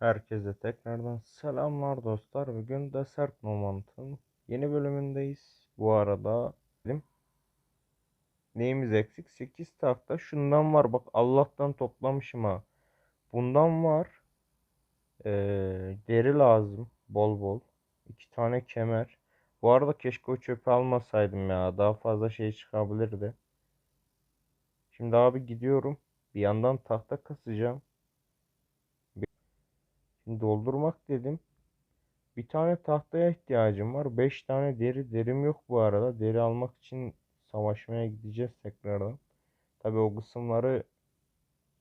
Herkese tekrardan selamlar dostlar. Bugün Desert Moment'ın yeni bölümündeyiz. Bu arada dedim. Neyimiz eksik? 8 tahta. Şundan var bak Allah'tan toplamışım ha. Bundan var. Ee, deri lazım. Bol bol. 2 tane kemer. Bu arada keşke o çöpü almasaydım ya. Daha fazla şey çıkabilirdi. Şimdi abi gidiyorum. Bir yandan tahta kasacağım. Doldurmak dedim. Bir tane tahtaya ihtiyacım var. 5 tane deri. Derim yok bu arada. Deri almak için savaşmaya gideceğiz tekrardan. Tabi o kısımları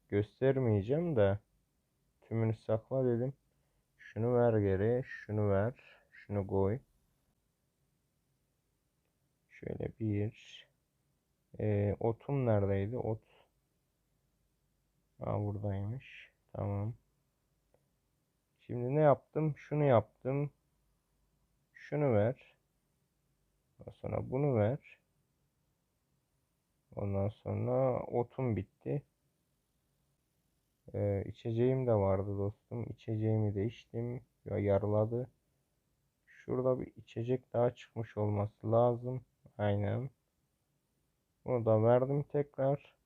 göstermeyeceğim de. Tümünü sakla dedim. Şunu ver geri. Şunu ver. Şunu koy. Şöyle bir. Ee, otum neredeydi? Ot. Aa buradaymış. Tamam. Şimdi ne yaptım? Şunu yaptım. Şunu ver. Ondan sonra bunu ver. Ondan sonra otum bitti. Ee, içeceğim de vardı dostum. İçeceğimi de içtim. Ya yarıladı. Şurada bir içecek daha çıkmış olması lazım. Aynen. Bunu da verdim tekrar.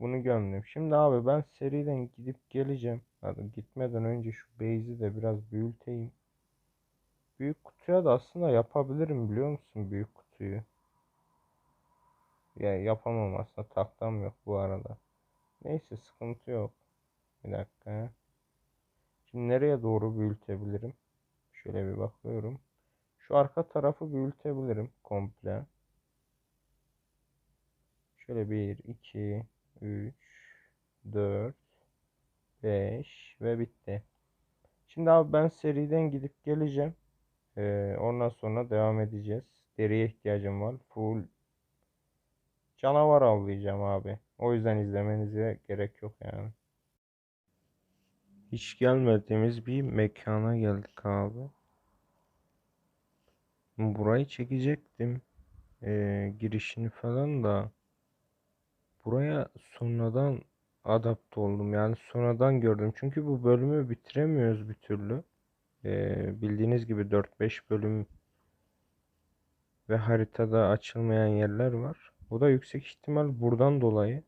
Bunu gömdüm. Şimdi abi ben seriden gidip geleceğim. Hadi gitmeden önce şu base'i de biraz büyüteyim. Büyük kutuya da aslında yapabilirim biliyor musun büyük kutuyu? Ya yapamam aslında taktam yok bu arada. Neyse sıkıntı yok. Bir dakika. Şimdi nereye doğru büyütebilirim? Şöyle bir bakıyorum. Şu arka tarafı büyütebilirim komple. Şöyle 1, 2, 3, 4, 5 ve bitti. Şimdi abi ben seriden gidip geleceğim. Ee, ondan sonra devam edeceğiz. Deriye ihtiyacım var. Full canavar avlayacağım abi. O yüzden izlemenize gerek yok yani. Hiç gelmediğimiz bir mekana geldik abi. Burayı çekecektim. Ee, girişini falan da. Buraya sonradan adapte oldum. Yani sonradan gördüm. Çünkü bu bölümü bitiremiyoruz bir türlü. Ee, bildiğiniz gibi 4-5 bölüm ve haritada açılmayan yerler var. Bu da yüksek ihtimal buradan dolayı.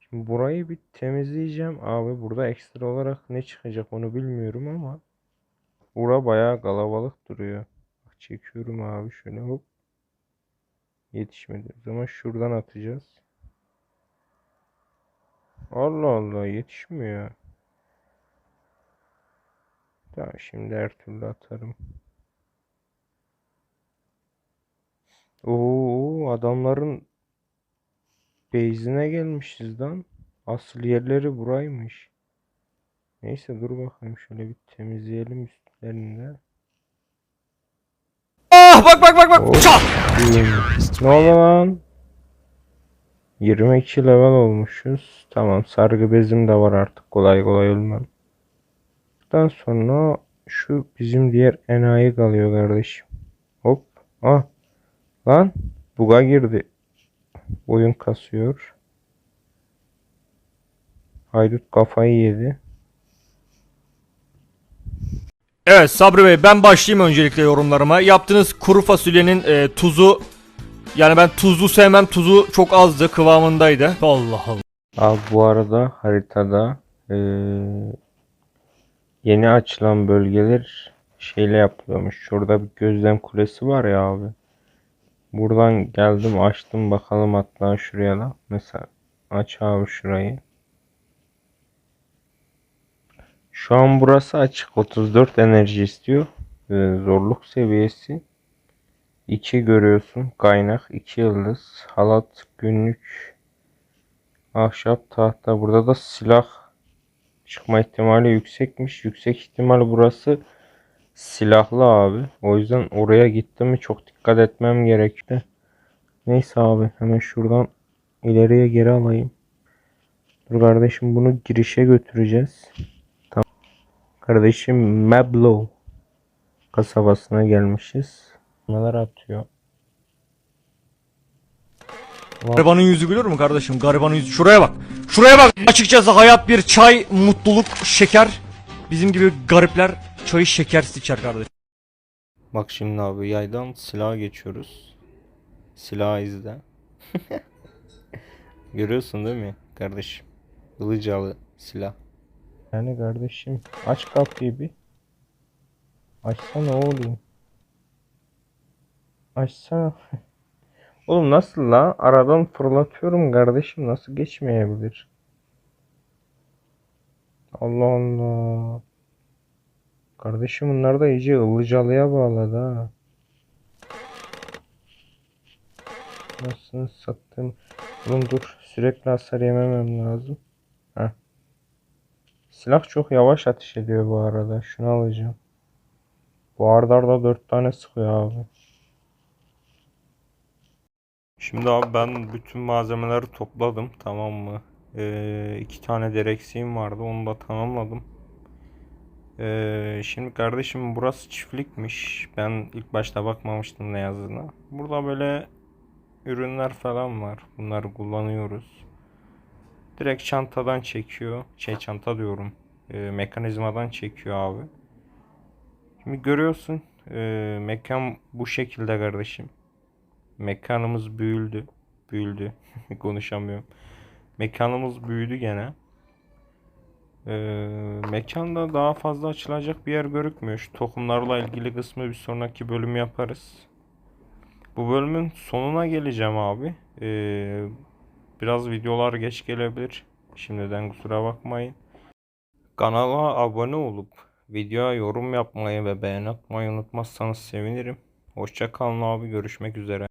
Şimdi burayı bir temizleyeceğim. Abi burada ekstra olarak ne çıkacak onu bilmiyorum ama bura bayağı kalabalık duruyor. Bak çekiyorum abi şöyle hop. Yetişmedi. O zaman şuradan atacağız. Allah Allah yetişmiyor. Tamam şimdi her türlü atarım. Oo adamların base'ine gelmişiz lan. Asıl yerleri buraymış. Neyse dur bakayım şöyle bir temizleyelim üstlerinde. Ah bak bak bak bak. Hop. Çat. Ne oldu lan? 22 level olmuşuz. Tamam sargı bezim de var artık kolay kolay ölmem. Bundan sonra şu bizim diğer enayi kalıyor kardeşim. Hop. Ah. Lan. Buga girdi. Oyun kasıyor. Haydut kafayı yedi. Evet Sabri Bey ben başlayayım öncelikle yorumlarıma. Yaptığınız kuru fasulyenin e, tuzu yani ben tuzlu sevmem. Tuzu çok azdı kıvamındaydı. Allah Allah. Abi bu arada haritada eee, yeni açılan bölgeler şeyle yapılıyormuş. Şurada bir gözlem kulesi var ya abi. Buradan geldim açtım bakalım hatta şuraya da. Mesela aç abi şurayı. Şu an burası açık. 34 enerji istiyor. Ee, zorluk seviyesi 2 görüyorsun. Kaynak 2 yıldız. Halat günlük ahşap tahta. Burada da silah çıkma ihtimali yüksekmiş. Yüksek ihtimal burası silahlı abi. O yüzden oraya gittim mi çok dikkat etmem gerekti. Neyse abi hemen şuradan ileriye geri alayım. Dur kardeşim bunu girişe götüreceğiz. Tamam. Kardeşim Mablo kasabasına gelmişiz. Neler atıyor? Garibanın yüzü gülür mü kardeşim? Garibanın yüzü. Şuraya bak. Şuraya bak. Açıkçası hayat bir çay, mutluluk, şeker. Bizim gibi garipler çayı şekersiz içer kardeşim. Bak şimdi abi yaydan silaha geçiyoruz. Silah izle. Görüyorsun değil mi kardeşim? Ilıcalı silah. Yani kardeşim aç kapıyı bir. Açsana oğlum. Açsana. Oğlum nasıl la? Aradan fırlatıyorum kardeşim nasıl geçmeyebilir? Allah Allah. Kardeşim bunlar da iyice ılıcalıya bağladı ha. Nasıl sattım? Oğlum dur sürekli hasar yememem lazım. Heh. Silah çok yavaş ateş ediyor bu arada. Şunu alacağım. Bu arda arda 4 tane sıkıyor abi. Şimdi abi ben bütün malzemeleri topladım tamam mı? Ee, iki tane direksiyim vardı onu da tamamladım. Ee, şimdi kardeşim burası çiftlikmiş. Ben ilk başta bakmamıştım ne yazdığına. Burada böyle ürünler falan var. Bunları kullanıyoruz. Direkt çantadan çekiyor. Şey çanta diyorum. Ee, mekanizmadan çekiyor abi. Şimdi görüyorsun. ee, mekan bu şekilde kardeşim. Mekanımız büyüldü. Büyüldü. Konuşamıyorum. Mekanımız büyüdü gene. Ee, mekanda daha fazla açılacak bir yer görükmüyor. Şu tohumlarla ilgili kısmı bir sonraki bölüm yaparız. Bu bölümün sonuna geleceğim abi. Ee, biraz videolar geç gelebilir. Şimdiden kusura bakmayın. Kanala abone olup videoya yorum yapmayı ve beğeni atmayı unutmazsanız sevinirim. Hoşça kalın abi görüşmek üzere.